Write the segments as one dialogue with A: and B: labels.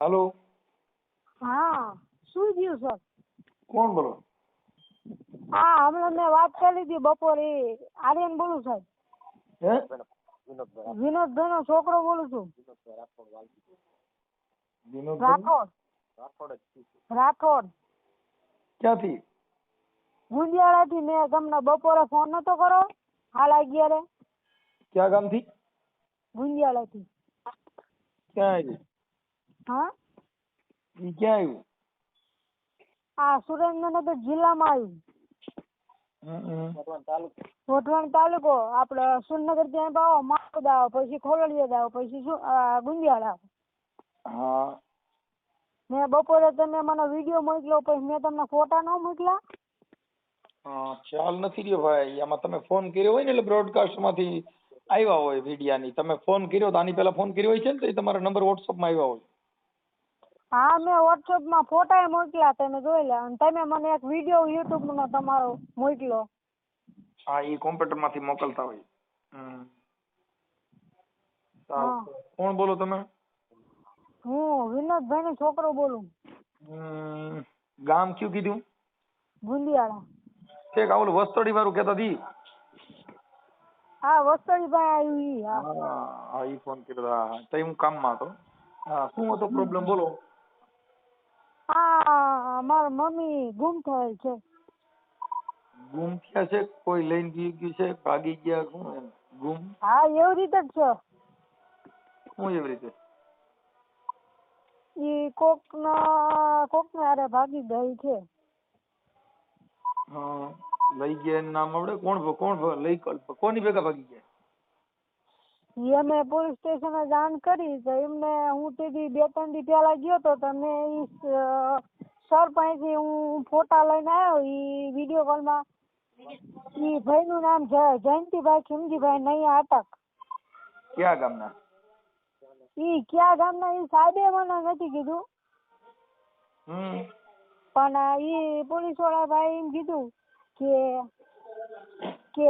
A: હાલો.
B: હા શું થયું સર
A: કોણ બોલો?
B: હા હમણાં મેં વાત કરી લીધી બપોરે. આર્યન બોલું સાહેબ.
A: હે?
B: વિનોદભાઈ નો છોકરો બોલું છું. રાઠોડ. રાઠોડ.
A: ક્યાંથી?
B: ગુંજિયાળા થી મેં તમને બપોરે ફોન નતો કરો હાલ અગિયારે
A: ક્યાં ગામથી?
B: ગુંજિયાળા થી
A: ક્યાં આવ્યું
B: હા?
A: ઈ ક્યાં આવ્યું?
B: આ સુરેન્દ્રનગર જિલ્લામાં આવ્યું. કોટવાણ તાલુકો. આપણે સુરનગર ત્યાં પાવો માળો દાવ પછી ખોલડીયા આવો પછી શું આ, ગુંદિયાળા
A: હા.
B: મેં બપોરે તમે મને વીડિયો મોકલ્યો પછી મેં તમને ફોટા ન મોકલ્યા?
A: ચાલ ખ્યાલ નથી રહ્યો ભાઈ. આમાં તમે ફોન કર્યો હોય ને એટલે બ્રોડકાસ્ટમાંથી આવ્યા હોય વિડિયાની. તમે ફોન કર્યો તો આની પહેલા ફોન કર્યો હોય છે ને તો એ તમારા નંબર વોટ્સઅપમાં આવ્યા હોય.
B: હા મેં વોટ્સઅપમાં ફોટા મોકલ્યા તમે જોઈ લે. અને તમે મને એક વીડિયો યુટ્યુબનો તમારો મોકલ્યો
A: હા એ કોમ્પ્યુટરમાંથી મોકલતા હોય. હમ. સારું. કોણ બોલો તમે?
B: હું વિનોદભાઈનો છોકરો બોલું.
A: હમ, ગામ કયું કીધું?
B: ગુંદિયાળા
A: ઠીક આ ઓલું વસ્તોડી વાળું કેતા દી
B: હા વસ્તડીભાઈ આવ્યું ઈ હા.
A: હા હા ઈ ફોન કર્યો. હતો. હા. તઈ હું કામમાં હતો. હા શું હતો પ્રોબ્લેમ બોલો.
B: હા મારા મમ્મી ગુમ થયેલ છે.
A: ગુમ થયા છે? કોઈ લઈને ગયું ગયું છે? ભાગી ગયા શું એમ? ગુમ?
B: હા એવી રીતે જ છે.
A: શું એવી રીતે?
B: ઈ કોકના કોકને હારે ભાગી ગઈ છે.
A: હા લઈ ગયા એનું નામ આવડે? કોણ કોણ લઈ કોની ભેગા ભાગી ગયા?
B: ઈ અમે પોલીસ સ્ટેશને જાણ કરી તો એમને હું તે દી બે ત્રણ દી પહેલા ગયો તો તમે ઈ સર પાસેથી હું ફોટા લઈને આવ્યો ઈ વીડિયો કોલમાં ઈ ભાઈનું નામ જયંતિભાઈ ખીમજીભાઈ નૈયા અટક
A: ક્યાં ગામના?
B: ઈ ક્યાં ગામના? ઈ સાહેબે મને નથી કીધું.
A: હમ.
B: પણ ઈ પોલીસવાળા ભાઈ એમ કીધું કે કે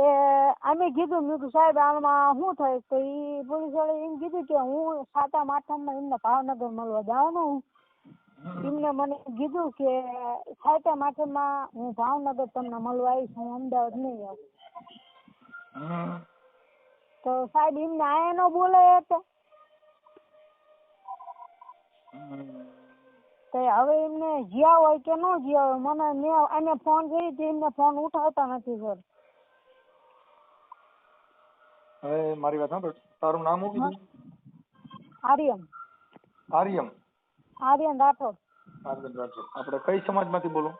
B: અમે કીધું મેં કીધું, સાહેબ, આમાં શું થાય? તો એ પોલીસ વાળાએ એમ કીધું કે, હું સાતમ આઠમમાં એમને ભાવનગર મળવા જવાનું હું. એમને મને કીધું કે, સાતમ આઠમમાં હું ભાવનગર તમને મળવા આવીશ, હું અમદાવાદ નહીં આવું. તો સાહેબ, એમને આયા ન બોલાય
A: તો.
B: તો હવે એમને જ્યાં હોય કે ન જ્યાં હોય, મને મેં એને ફોન કરી તો એમને ફોન ઉઠાવતા નથી સર
A: હવે મારી વાત સાંભળ. તારું નામ શું કીધું? આર્યમ
B: આર્યન. રાઠોડ.
A: આર્યન રાઠોડ. આપણે કઈ સમાજમાંથી બોલો?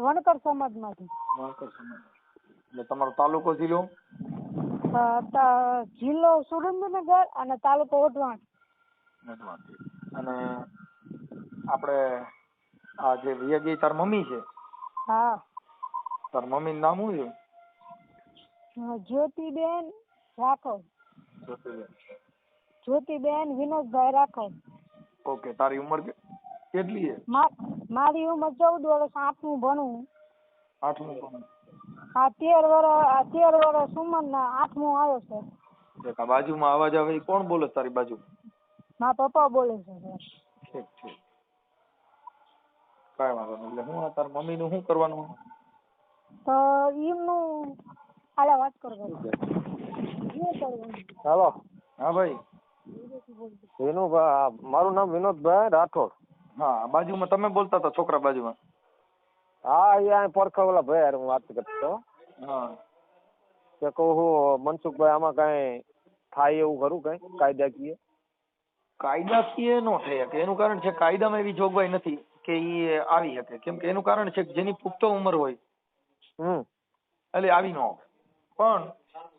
B: વણકર સમાજમાંથી.
A: વણકર સમાજ એટલે તમારો તાલુકો જિલ્લો?
B: જિલ્લો સુરેન્દ્રનગર અને તાલુકો
A: મધવાથી. અને આપણે આ જે વિયગી તાર મમ્મી છે?
B: હા.
A: તાર મમ્મીનું નામ શું છે?
B: જ્યોતિ જ્યોતિબેન રાઠોડ
A: જ્યોતિબેન.
B: વિનોદભાઈ રાઠોડ
A: ઓકે તારી ઉંમર કેટલી છે?
B: મારી ઉંમર ચૌદ વર્ષ આઠમું ભણું.
A: આઠમું ભણું.
B: આ તેર વર્ષ તેર વર્ષ ઉંમરના આઠમું આવ્યો છે.
A: બાજુમાં અવાજ આવે એ કોણ બોલે તારી બાજુ?
B: મારા પપ્પા બોલે છે
A: ઠીક ઠીક. કાંઈ વાંધો નહીં. એટલે હું તાર મમ્મીનું શું કરવાનું?
B: તો એમનું હાલે વાત કરો
C: હાલો.
A: હા ભાઈ.
C: વિનુભાઈ મારું નામ વિનોદભાઈ રાઠોડ.
A: હા બાજુમાં તમે બોલતા હતા છોકરા બાજુમાં.
C: હા અહીંયા પડખે ઓલા ભાઈ યાર હું વાત કરતો. હતો.
A: હા.
C: કે કહું હું મનસુખભાઈ આમાં કાંઈ થાય એવું ખરું કઈ? કાયદાકીય
A: કાયદાકીય નો થઈ શકે. એનું કારણ છે કાયદામાં એવી જોગવાઈ નથી કે ઈ આવી શકે. કેમ કે એનું કારણ છે કે જેની પુખ્ત ઉંમર હોય
C: હમ.
A: એટલે આવી ન આવે પણ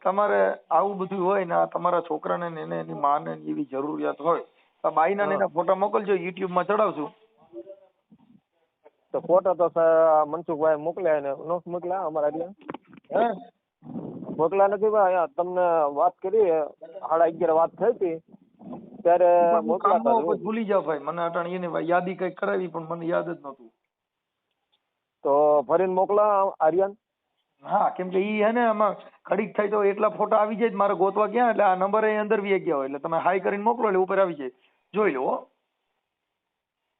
A: તમારે આવું બધું હોય ને આ તમારા છોકરાને ને એને એની માને ને એવી જરૂરિયાત હોય તો બાઈના ને એના ફોટા મોકલજો યુટ્યુબમાં ચડાવશું.
C: તો ફોટા તો મનસુખભાઈ મોકલ્યા ને નો મોકલ્યા અમારા ત્યાં
A: હે?
C: મોકલા નથી ભાઈ તમને વાત કરી સાડા અગિયાર વાત થઈ હતી. ત્યારે
A: મોકલા ભૂલી જાવ ભાઈ મને અટાણી એને યાદી કઈ કરાવી પણ મને યાદ જ નહોતું.
C: તો ફરીને મોકલા આર્યન.
A: હા કેમ કે ઈ હે ને આમાં ઘડીક થાય તો એટલા ફોટા આવી જાય મારે ગોતવા ગયા એટલે આ નંબર એ અંદર વી ગયા હોય. એટલે તમે હાઈ કરીને મોકલો એટલે ઉપર આવી જાય. જોઈ લો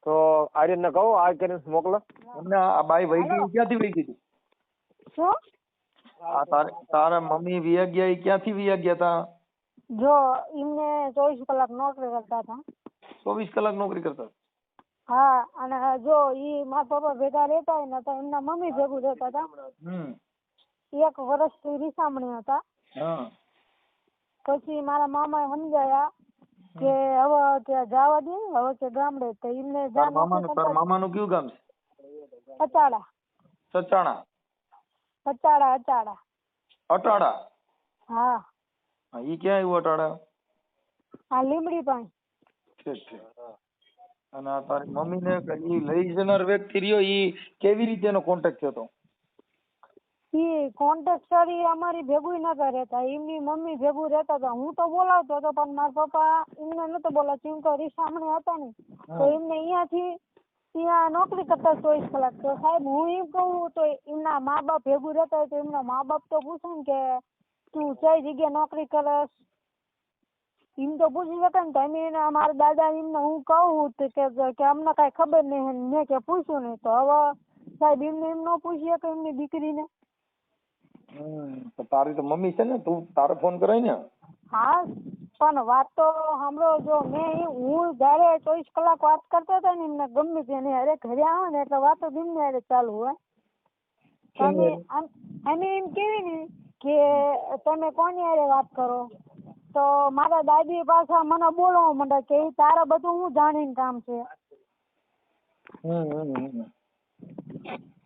C: તો આર્યનને કહો આ કરીને મોકલો?
A: એમને આ બાઈ વહી ગઈ ક્યાંથી વહી ગઈ
B: શું?
A: આ તારે તારા મમ્મી વિયા ગયા ઈ ક્યાંથી વી ગયા તા?
B: જો એમને ચોવીસ કલાક નોકરી કરતા હતા.
A: ચોવીસ કલાક નોકરી કરતા?
B: હા અને જો ઈ મારા પપ્પા ભેગા રહેતા ને તો એમના મમ્મી ભેગું રહેતા હતા.
A: હમ.
B: એક વર્ષથી રીસામણી હતા. પછી મારા મામા સમજાયા કે હવે ત્યાં જવા દે હવે કે ગામડે તો એમને
A: મામાનું તાર મામાનું કયું ગામ છે?
B: અચાડા
A: સચાણા
B: અચાડા અચાળા
A: અટાળા?
B: હા.
A: હા ઈ ક્યાં આવ્યું અટાળા?
B: આ લીમડી પાસે
A: ઠીક ઠીક. અને તારી મમ્મીને ઈ લઈ જનાર વ્યક્તિ રહ્યો ઈ કેવી રીતે એનો કોન્ટેક્ટ થયો હતો
B: ઈ કોન્ટ્રાક્ટર ઈ અમારી ભેગું નતા રહેતા. એમની મમ્મી ભેગું રહેતા હતા હું તો બોલાવતો હતો પણ મારા પપ્પા એમને નતો બોલાવતો. એમ તો સામે હતા ને તો એમને અહીંયાથી ત્યાં નોકરી કરતા ચોવીસ કલાક. તો સાહેબ હું એમ કહું તો એમના મા બાપ ભેગું રહેતા હોય તો એમના મા બાપ તો પૂછે ને કે તું કઈ જગ્યાએ નોકરી કરસ? એમ તો પૂછી શકે ને તો એમ એના મારા દાદા એમને હું કહું કે અમને કાંઈ ખબર નહીં મેં કે પૂછ્યું નહીં. તો હવે સાહેબ એમને એમ ન પૂછીએ કે એમની દીકરીને.
A: હમ તો તારી તો મમ્મી છે ને તું તારે ફોન કરાય ને.
B: હા પણ વાત તો સાંભળો જો મેં હું જયારે ચોવીસ કલાક વાત કરતો હતો ને એમને ગમે તેને અરે ઘરે આવે ને એટલે વાતો ગમે હારે ચાલુ હોય. તમે આમ- અમે એમ કેવી ને કે તમે કોની હારે વાત કરો? તો મારા દાદી પાછા મને બોલવા માંડે કે તારા બધું હું જાણીને કામ છે.
A: હમ હમ
B: તો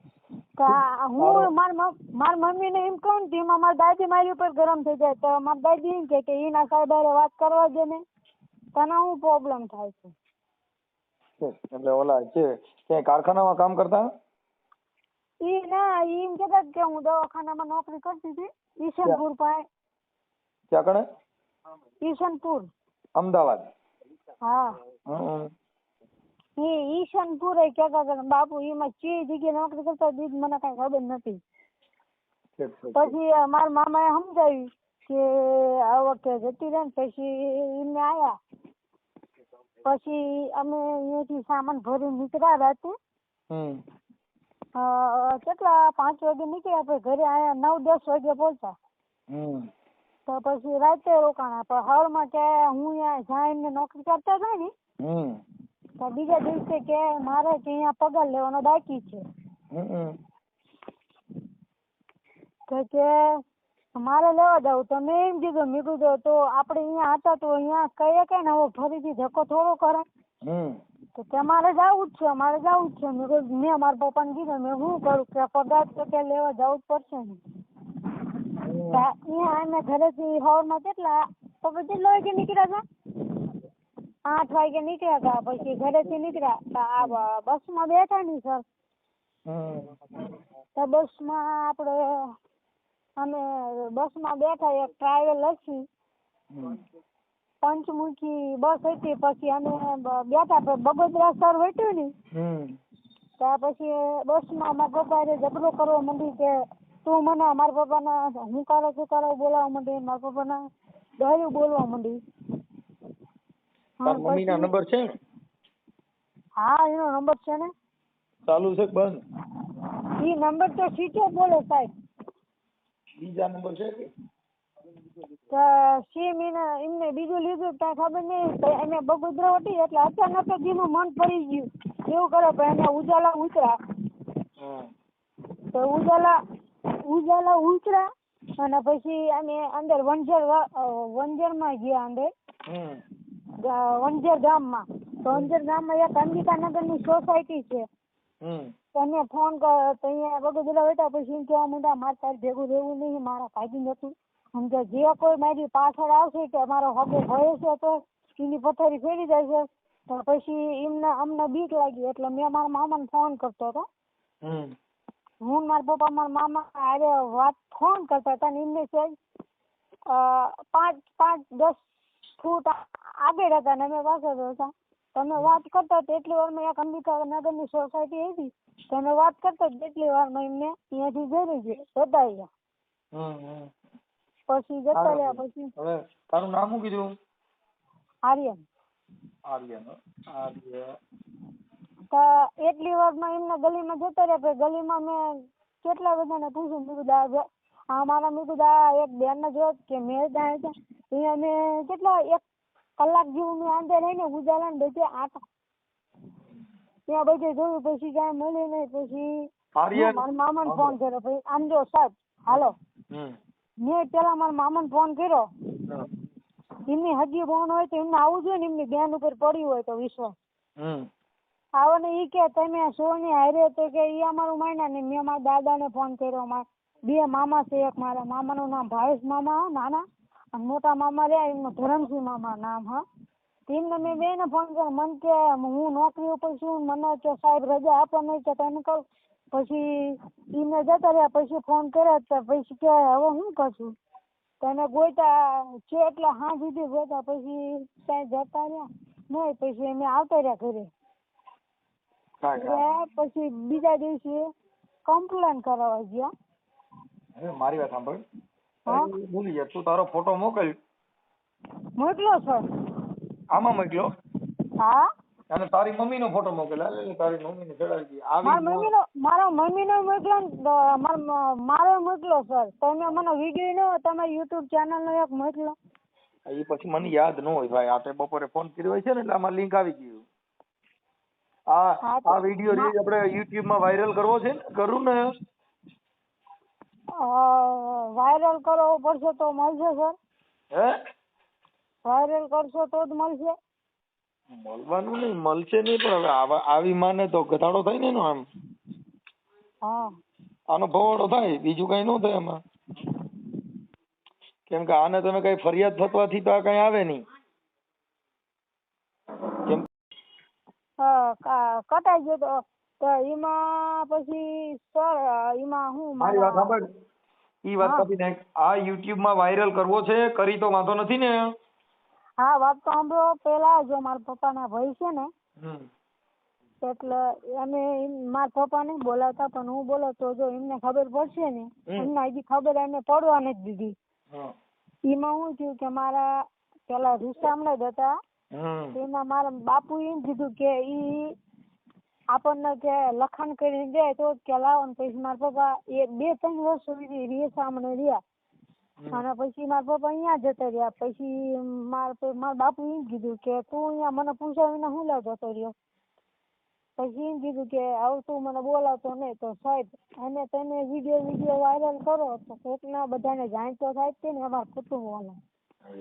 B: હું માર મમ્મી મમ્મીને એમ કહું ને એમાં મારી દાદી મારી ઉપર ગરમ થઈ જાય. તો મારી દાદી એમ કે કે એના સાહેબારે વાત કરવા દે ને. તને હું પ્રોબ્લેમ થાય છે?
A: એટલે ઓલા છે ક્યાંય કારખાનામાં કામ કરતા?
B: ઈ ના ઈ એમ કહેતા કે હું દવાખાનામાં નોકરી કરતી હતી ઈશનપુર પાસે.
A: ક્યાં કણે?
B: ઈશનપુર.
A: અમદાવાદ.
B: હા. ઈ ઈશનપુર એ કહેતા હતા બાપુ એમાં ચી જગ્યાએ નોકરી કરતા હતી મને કઈ ખબર નથી. પછી મારા મામાએ સમજાવ્યું કે આ વખતે જતી રહે ને પછી એમને આયા. પછી અમે અહીંયાથી સામાન ભરી નીકળ્યા રાતે. કેટલા પાંચ વાગે નીકળ્યા પછી ઘરે આયા નવ દસ વાગે પહોંચ્યા. તો પછી રાતે રોકાણા. પણ હળમાં કે હું અહીંયા જઈને નોકરી કરતા હતા ને તો બીજા દિવસે કે મારે કે અહીંયા પગાર લેવાનો બાકી છે. તો કે મારે લેવા જવું. તો મેં એમ કીધું મેં કીધું તો આપણે અહીંયા હતા તો અહીંયા કહીએ કે ને હવે ફરીથી ધક્કો થોડો કરે. તો કે મારે જવું જ છે મારે જવું જ છે. મેં કીધું મેં મારા પપ્પાને કીધું મેં શું કરું? કે પગાર તો કે લેવા જવું જ પડશે ને. અહીંયા અમે ઘરેથી સવારમાં કેટલા પછી કેટલા વાગે નીકળ્યા હતા આઠ વાગે નીકળ્યા હતા પછી ઘરેથી નીકળ્યા તો. આ બસમાં બેઠા ની સર તો બસમાં આપણે અમે બસમાં બેઠા એક ટ્રાવેલ હતી પંચમુખી બસ હતી પછી અમે બેઠા બગોદરા સર વેટ્યું ને.
A: ત્યાં
B: પછી પછી બસમાં મારા પપ્પા હારે ઝઘડો કરવા માંડી કે તું મને મારા પપ્પાના હું કરો શું કરો બોલાવવા માંડી મારા પપ્પાના ગાયું બોલવા માંડી.
A: તાર મમ્મી
B: ના
A: નંબર છે? ને
B: હા એનો નંબર છે ને.
A: ચાલુ છે કે બંધ?
B: ઈ નંબર તો સીટો બોલે સાહેબ.
A: બીજા નંબર છે કે?
B: એને એમને બીજું લીધું કાંઈ ખબર નહીં એને બગોદરા હતી એટલે અચાનક જ એનું મન ફરી ગયું. એવું કરે પણ એને ઉજાલા ઉતરા. તો ઉજાલા ઉજાલા ઉતરા અને પછી અમે અંદર વંજર વંજરમાં ગયા અંદર.
A: હમ
B: ગા- વંજર ગામમાં. તો વંજર ગામમાં એક અંબિકાનગરની સોસાયટી છે. તને ફોન કર તો અહીંયા બગોદરા બેઠા પછી એમ કહેવા માંડ્યા મારે તારે ભેગું રહેવું નહીં મારા ભાગી નથી સમજ્યા જે કોઈ મારી પાછળ આવશે કે મારો હગો ભય છે તો એની પથારી ફેરી જશે તો પછી એમને અમને બીક લાગી એટલે મેં મારા મામાને ફોન કરતો હતો. હું મારા પપ્પા મારા મામા હારે વાત ફોન કરતા હતા ને એમને પાંચ પાંચ દસ ફૂટ આગળ હતા ને અમે પાછળ હતા. તમે વાત કરતા તો એટલી વારમાં એક અંબિકા નગરની સોસાયટી આવી તમે વાત કરતા તો એટલી વારમાં એમને અહીંયાથી જઈ છે જતા રહ્યા. પછી જતા રહ્યા પછી
A: હવે તારું નામ શું કીધું?
B: આર્યન.
A: આર્યન? આર્ય.
B: તો એટલી વારમાં એમને ગલીમાં જતા રહ્યા પછી ગલીમાં મેં કેટલા બધાને પૂછ્યું મેં કીધું આ જો- મારા મેં કીધું આ એક બેનને જોયો કે મેં ત્યાં છે અહીંયા મેં કેટલા એક કલાક જેવું મેં અંદર રહીને ઉજાલા ને બધે આટા. ત્યાં બધે જોયું પછી કાંઈ મળ્યું નહીં પછી મારા મામા ને ફોન કર્યો પછી આમ જો સાહેબ હાલો. મેં પેલા મારા મામાને ફોન કર્યો. એમની હજી બોન હોય તો એમને આવું જોઈએ ને એમની બેન ઉપર પડ્યું હોય તો વિશ્વાસ. આવો ને ઈ કે તમે સોની હારે તો કે ઈ અમારું માયના ને. મેં મારા દાદા ને ફોન કર્યો માર બે મામા છે એક મારા મામા નું નામ ભાવેશ મામા નાના. મોટા મામા રહ્યા એમનું ધરમસિંહ મામા નામ હા. તેમને મેં બેને ફોન કર્યો મને કે હું નોકરી ઉપર છું મને કે સાહેબ રજા આપો નહીં કે તને કહું. પછી એમને જતા રહ્યા પછી ફોન કર્યો તો પછી કે હવે શું કરશું? તમે ગોતા છે એટલે હા સુધી ગોતા પછી ત્યાં જતા રહ્યા નહીં પછી અમે આવતા રહ્યા ઘરે. પછી બીજા દિવસે કમ્પ્લેન કરાવવા ગયા.
A: મારી વાત સાંભળ.
B: હા
A: ભૂલી જા તું તારો ફોટો મોકલ.
B: મોકલો છો
A: આમાં મોકલો
B: હા?
A: અને તારી મમ્મીનો ફોટો મોકલ. હાલ તારી મમ્મી ને ચડાવી દે
B: મારા
A: મમ્મી
B: નો મારા મોકલો ને મારો મોકલો સર. તમે મને વીડિયો નો તમારી યુટ્યુબ ચેનલનો એક મોકલો.
A: એ પછી મને યાદ ન હોય ભાઈ. આતે બપોરે ફોન કર્યો હોય છે ને એટલે આમાં લિંક આવી ગયું. આ આ વિડિયો રીલ આપણે યુટ્યુબમાં વાયરલ કરવો છે ને કરું ને.
B: વાયરલ કરવો પડશે તો મળશે સર
A: હે?
B: વાયરલ કરશો તો જ મળશે.
A: મળવાનું નહીં મળશે નહીં પણ હવે આવા- આવી માને તો ઘટાડો થાય ને એનો આમ.
B: હા.
A: આનો ભવાડો થાય બીજું કઈ ન થાય એમાં કેમ કે આને તમે કઈ ફરિયાદ થતવાથી તો આ કઈ આવે નહીં. કેમ
B: કટાઈ ગયો તો. તો એમાં પછી સર એમાં હું
A: મારી વાત સાંભળ. ઈ વાત. કાપી નાખ આ યુટ્યુબમાં વાયરલ કરવો છે કરી તો વાંધો નથી ને.
B: હા વાત તો સાંભળો પેલા જો મારા પપ્પાના ભાઈ છે ને
A: હમ.
B: એટલે અમે મારા પપ્પા નહીં બોલાવતા પણ હું બોલો તો જો એમને ખબર પડશે ને. એમને હજી ખબર એમને પડવા નથી દીધી. એમાં હું થયું કે મારા પેલા રૂસામણે જ હતા એમાં મારા બાપુ એમ કીધું કે ઈ આપણને કે લખાણ કરી દે તો કે લાવો ને પછી મારા પપ્પા એ બે ત્રણ વર્ષ સુધી રીસામણે રહ્યા. અને પછી મારા પપ્પા અહીંયા જતા રહ્યા. પછી મારા મારા બાપુ એમ કીધું કે તું અહીંયા મને પૂછ્યા હું લાવ જતો રહ્યો? પછી એમ કીધું કે આવું તું મને બોલાવતો નહીં તો સાહેબ અને તમે વીડિયો વીડિયો વાયરલ કરો તો કોકના બધાને જાણતો થાય છે ને અમારા કુટુંબ વાળા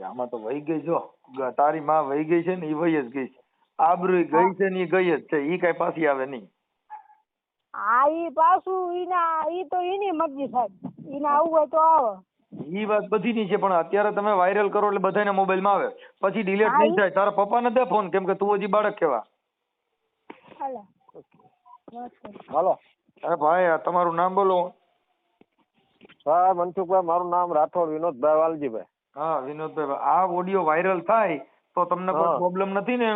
A: આમાં તો વહી ગઈ જો. તારી માં વહી ગઈ છે ને એ વહી જ ગઈ છે. આબરૂ ગઈ છે ને ગઈ જ છે. ઈ કઈ પાછી આવે નહીં.
B: આ ઈ પાછું ઈના ઈ તો એની મરજી સાહેબ. ઈને આવું હોય તો આવે.
A: ઈ વાત બધીની છે પણ અત્યારે તમે વાયરલ કરો એટલે બધાને મોબાઈલમાં આવે. પછી ડિલીટ નહીં થાય. તારા પપ્પાને દે ફોન કેમ કે તું હજી બાળક કેવા.
B: હાલે.
C: હાલો.
A: અરે ભાઈ આ તમારું નામ બોલો.
C: હા મનસુખભાઈ મારું નામ રાઠોડ વિનોદભાઈ વાલજીભાઈ.
A: હા વિનોદભાઈ. આ ઓડિયો વાયરલ થાય તો તમને કોઈ પ્રોબ્લેમ નથી ને?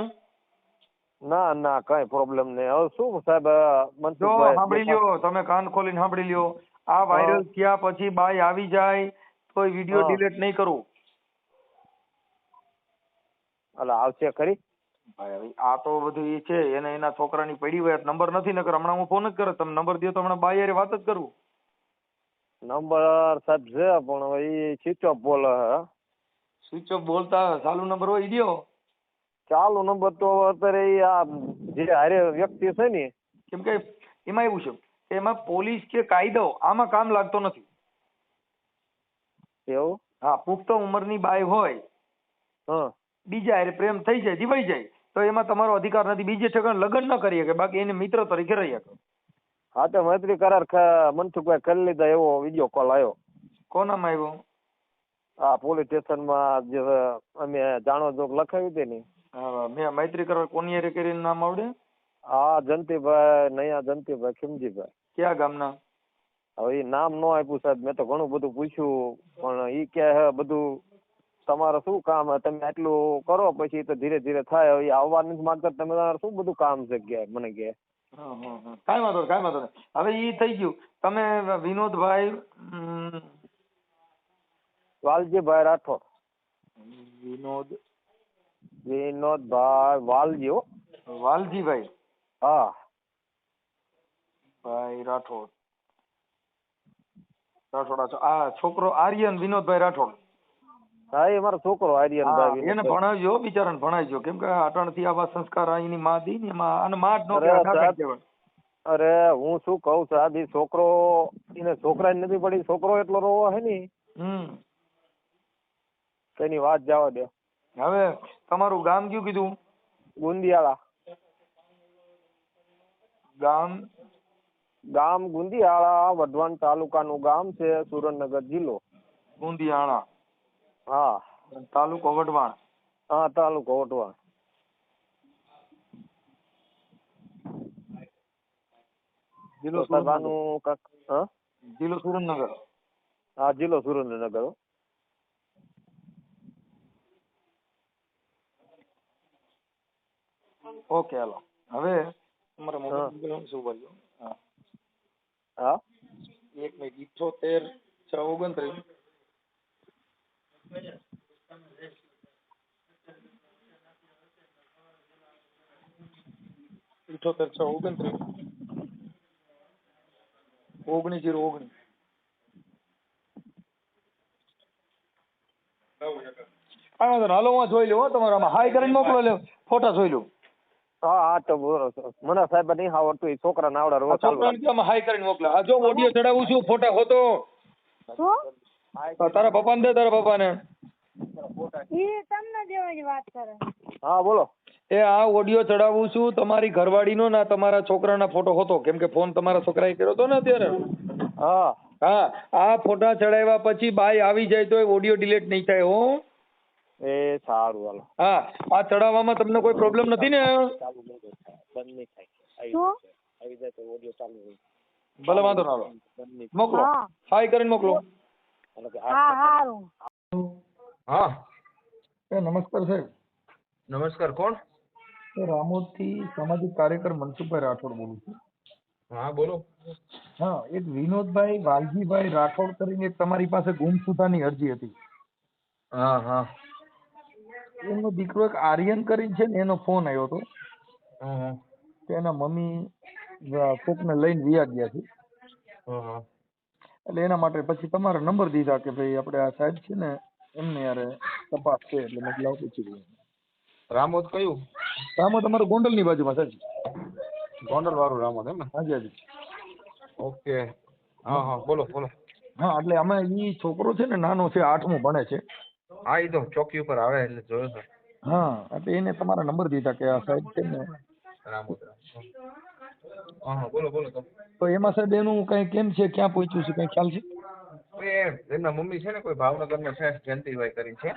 C: ના ના કઈ પ્રોબ્લેમ નહીં. હવે શું સાહેબ
A: જો સાંભળી લ્યો તમે કાન ખોલીને સાંભળી લ્યો. આ વાયરલ થયા પછી બાય આવી જાય તો વીડિયો ડિલીટ નહીં કરું.
C: અલા આવશે ખરી?
A: ભાઈ આ તો બધું એ છે એને એના છોકરાની પડી હોય નંબર નથી નકર હમણાં હું ફોન જ કરે તમે નંબર દો તો હમણાં બાય યારે વાત જ કરું.
C: નંબર સાહેબ છે પણ હવે ઈ સ્વિચ ઓફ બોલે હે.
A: સ્વિચ ઓફ બોલતા ચાલુ નંબર હોય દ્યો.
C: ચાલુ નંબર તો અત્યારે આ જે હારે વ્યક્તિ છે ને
A: કેમ કે એમાં એવું છે કે એમાં પોલીસ કે કાયદો આમાં કામ લાગતો નથી.
C: એવું?
A: હા પુખ્ત ઉંમરની બાય હોય
C: હા.
A: બીજા હારે પ્રેમ થઈ જાય જીવાઈ જાય તો એમાં તમારો અધિકાર નથી. બીજે ઠેકાણે લગ્ન ન કરી શકે બાકી એને મિત્ર તરીકે રહી શકે.
C: હા તો મૈત્રી કરાર મનસુખભાઈ કરી લીધા એવો વીડિયો કોલ આવ્યો
A: કોનામાં આવ્યો?
C: આ પોલીસ સ્ટેશનમાં જે અમે જાણો જોગ લખાવી હતી ને.
A: મેં મૈત્રી કરવા કોની હારે કરીને નામ આવડે?
C: હા જંતીભાઈ નયા જંતીભાઈ ખીમજીભાઈ.
A: ક્યાં ગામના?
C: હવે એ નામ નો આપ્યું સાહેબ મેં તો ઘણું બધું પૂછ્યું પણ ઈ કે હે બધું તમારે શું કામ તમે આટલું કરો પછી તો ધીરે ધીરે થાય. હવે આવવા નથી માંગતા તમે તમારે શું બધું કામ છે કે મને કે.
A: કાંઈ વાંધો નહીં, કાંઈ વાંધો નહીં. હવે ઈ થઈ ગયું. તમે વિનોદભાઈ
C: વાલજીભાઈ રાઠોડ.
A: વિનોદ
C: વિનોદભાઈ વાલજી હો
A: વાલજીભાઈ?
C: હા.
A: ભાઈ રાઠોડ. રાઠોડ આ આ છોકરો આર્યન વિનોદભાઈ રાઠોડ.
C: હા એ મારો છોકરો
A: આર્યન
C: આર્યનભાઈ
A: એને ભણાવજો બિચારાને ભણાવજો. કેમ કે અટાણથી આવા સંસ્કાર અહીંની માં દી ને એમાં અને માં જ નો
C: અરે
A: કહેવાય.
C: અરે હું શું કહું સાહેબ ઈ છોકરો એને છોકરા નથી પડી છોકરો એટલો રોવો હે ને.
A: હમ.
C: એની વાત જવા દે.
A: હવે તમારું ગામ કયું કીધું?
C: ગુંદિયાળા.
A: ગામ?
C: ગામ ગુંદિયાળા વઢવાણ તાલુકાનું ગામ છે સુરેન્દ્રનગર જિલ્લો.
A: ગુંદિયાળા.
C: હા.
A: તાલુકો વઢવાણ.
C: હા તાલુકો વઢવાણ.
A: જિલ્લો
C: હા?
A: જિલ્લો સુરેન્દ્રનગર.
C: હા જિલ્લો સુરેન્દ્રનગર
A: ઓકે હાલો. હવે તમારા. મોબાઈલ શું બોલ્યો? હા.
C: હા?
A: એક મિનિટ ઇઠોતેર છ ઓગણત્રીસ ઇઠોતેર છ ઓગણત્રીસ ઓગણીસ જીરો ઓગણીસ હા વાંધો હાલો હું જોઈ લઉં હો. તમારામાં હાઈ કરીને મોકલો લે ફોટા જોઈ લઉં.
C: હા હા તો મને સાહેબ નહીં આવડતું એ રોજ ચાલુ
A: છોકરાને કે આમાં હાઈ કરીને મોકલો? આ જો ઓડિયો ચડાવું છું ફોટા હોતો તારા પપ્પાને દે તારા પપ્પાને.
B: ઈ તમને દેવાની વાત કરે.
C: હા બોલો.
A: એ આ ઓડિયો ચડાવું છું તમારી ઘરવાળીનો ના તમારા છોકરાના ફોટો હતો કેમ કે ફોન તમારા છોકરાએ કર્યો હતો ને અત્યારે.
C: હા.
A: હા આ ફોટા ચડાવ્યા પછી બાય આવી જાય તો ઓડિયો ડિલીટ નહીં થાય હો.
C: એ સારું હાલો.
A: હા આ ચડાવવામાં તમને કોઈ પ્રોબ્લેમ નથી ને?
B: શું?
A: ભલે વાંધો ના મોકલો.
B: હા.
A: હાઈ કરીને મોકલો.
B: હા. હારું.
D: હા.
A: એ નમસ્કાર સાહેબ.
D: નમસ્કાર કોણ?
A: રામોદ રામોદથી સામાજિક કાર્યકર મનસુખભાઈ રાઠોડ બોલું છું.
D: હા બોલો.
A: હા એક વિનોદભાઈ વાલજીભાઈ રાઠોડ કરીને એક તમારી પાસે ગુમસુદાની અરજી હતી.
D: હા હા.
A: એમનો દીકરો એક આર્યન કરીને છે ને એનો ફોન આવ્યો હતો. એના મમ્મી કોકને લઈને વિયા ગયા છે. એટલે એના માટે પછી તમારો નંબર દીધા કે ભાઈ આપણે આ સાહેબ છે ને એમને યારે તપાસ છે એટલે મેં કીધું લાવ પૂછી લઈએ
D: રામોદ કયું?
A: આમાં તમારું ગોંડલની બાજુમાં સાહેબ.
D: ગોંડલ વાળું રામોદ એમ ને?
A: હાજી હાજી
D: ઓકે. હા હા બોલો બોલો.
A: હા એટલે અમે ઈ છોકરો છે ને નાનો છે આઠમું ભણે છે.
D: હા એ તો ચોકી ઉપર આવે એટલે જોયો સર
A: હા એટલે એને તમારા નંબર દીધા કે આ સાહેબ છે ને.
D: રામોદ રામોદ. હા હા બોલો બોલો તો
A: તો એમાં સાહેબ એનું કઈ કેમ છે? ક્યાં પહોંચ્યું છે? કઈ ખ્યાલ છે?
D: એમના મમ્મી છે ને કોઈ ભાવનગર છે જયંતિભાઈ કરીને છે.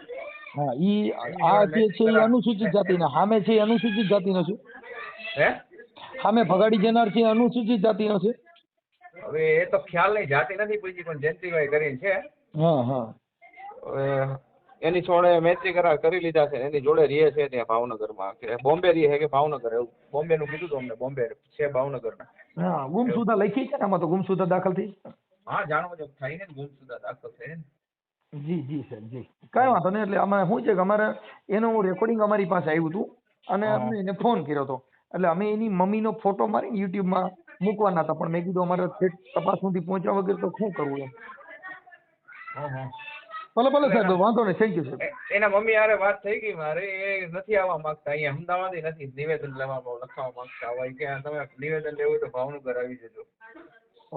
A: હા ઈ આ જે છે એ અનુસૂચિત જાતિના. સામે છે અનુસૂચિત જાતિનો છે?
D: હે?
A: સામે ભગાડી જનાર છે અનુસૂચિત જાતિનો છે?
D: હવે એ તો ખ્યાલ નહીં જાતિ નથી પૂછી પણ જયંતિભાઈ કરીને છે.
A: હા હા.
D: હવે એની જોડે મેચી કરાર કરી લીધા છે એની જોડે રહે છે ત્યાં ભાવનગરમાં. કે બોમ્બે રહે છે કે ભાવનગર એવું? બોમ્બે નું કીધું હતું અમને બોમ્બે છે ભાવનગરના.
A: હા ગુમસુદા લખી છે ને આમાં તો ગુમસુદા દાખલ થઈ
D: હા જાણો જો થઈને ને ગુમ સુધા દાખલ થઈને.
A: જી. જી સર જી. કઈ વાંધો નહીં એટલે અમારે શું છે કે અમારે એનું રેકોર્ડિંગ અમારી પાસે આવ્યું હતું અને અમે એને ફોન કર્યો હતો. એટલે અમે એની મમ્મીનો ફોટો મારીને યુટ્યુબમાં મૂકવાના હતા પણ મેં કીધું અમારે તપાસ સુધી પહોંચ્યા વગર તો શું કરવું એમ?
D: હા, હા.
A: ભલે ભલે સાહેબ વાંધો નહીં થેન્ક યુ સાહેબ
D: એના મમ્મી આરે વાત થઈ ગઈ મારે એ નથી આવવા માંગતા અહીંયા અમદાવાદ નથી નિવેદન લેવા લખવા માંગતા હોય કે તમે નિવેદન લેવું તો ભાવનગર આવી જજો.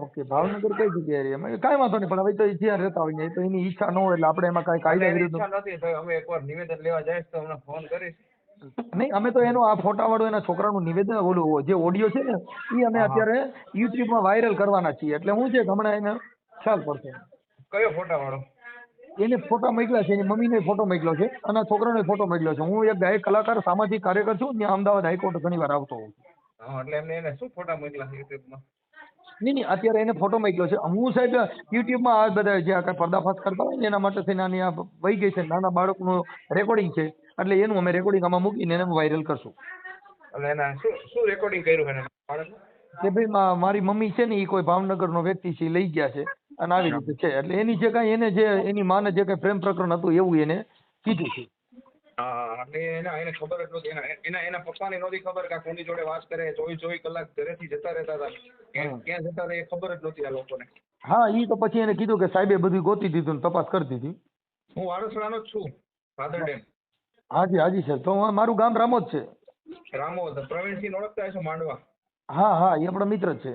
A: ઓકે ભાવનગર કઈ જગ્યાએ રહે? અમે કાંઈ વાંધો નહીં પણ હવે તો એ જ્યાં રહેતા હોય તો એની ઈચ્છા ન હોય એટલે આપણે એમાં કાંઈ કાયદા વિરુદ્ધ
D: ઈચ્છા નથી તો અમે એકવાર નિવેદન લેવા જઈશ તો અમને ફોન કરીશ.
A: નહીં અમે તો એનો આ ફોટા વાળું એના છોકરાનું નિવેદન ઓલું જે ઓડિયો છે ને એ અમે. અત્યારે યુટ્યુબમાં વાયરલ કરવાના છીએ. એટલે હું છે હમણાં એને ખ્યાલ પડશે.
D: કયો ફોટા વાળો?
A: એને ફોટા મોકલ્યા છે એની મમ્મીને ફોટો મોકલ્યો છે અને છોકરાને ફોટો મોકલ્યો છે. હું એક ગાયક કલાકાર સામાજિક કાર્યકર છું ત્યાં અમદાવાદ હાઈકોર્ટ ઘણી વાર આવતો હોઉં.
D: એટલે એમને એને શું ફોટા મોકલા યુટ્યુબમાં?
A: નહીં નહીં અત્યારે એને ફોટો મોકલ્યો છે. હું સાહેબ યુટ્યુબમાં આ બધા જે આ પર્દાફાશ કરતા હોય ને એના માટે થઈને આની આ વહી ગઈ છે. નાના બાળકનું રેકોર્ડિંગ છે. એટલે એનું અમે રેકોર્ડિંગ આમાં મૂકીને એને વાયરલ કરશું.
D: એટલે એના શું શું રેકોર્ડિંગ કર્યું એને બાળકનું?
A: કે ભાઈ મારી મમ્મી છે ને એ કોઈ ભાવનગરનો વ્યક્તિ છે લઈ ગયા છે. અને આવી રીતે છે. એટલે એની જે કાંઈ એને જે એની માને જે કાંઈ પ્રેમ પ્રકરણ હતું એવું એને કીધું છે.
D: હા એના એને ખબર જ નહોતી. એના એના એના પપ્પાને નહોતી ખબર કે કોની જોડે વાત કરે. ચોવીસ ચોવીસ કલાક ઘરેથી જતા રહેતા હતા. ક્યાં જતા રહે એ ખબર જ નહોતી આ લોકોને.
A: હા એ તો પછી એને કીધું કે સાહેબે બધું ગોતી દીધું ને તપાસ કરી દીધી.
D: હું વારસડાનો જ છું ફાધર ડેમ.
A: હાજી હાજી સર તો મારું ગામ રામોદ છે.
D: રામોદ. પ્રવીણસિંહ ઓળખતા હશો માંડવા?
A: હા હા એ આપણા મિત્ર છે.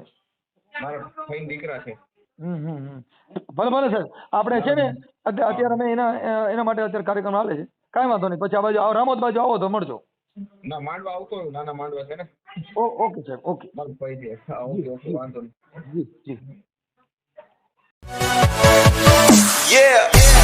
D: મારા ભાઈ દીકરા છે.
A: ભલે ભલે સર આપણે છે ને અત્યારે અમે એના એના માટે અત્યારે કાર્યક્રમ હાલે છે. કાંઈ વાંધો નહીં. પછી આ બાજુ રામોદ બાજુ આવો તો મળજો.
D: ના માંડવા આવતો ના ના માંડવા છે ને.
A: ઓકે સાહેબ ઓકે.
D: વાંધો નહીં.
A: Yeah.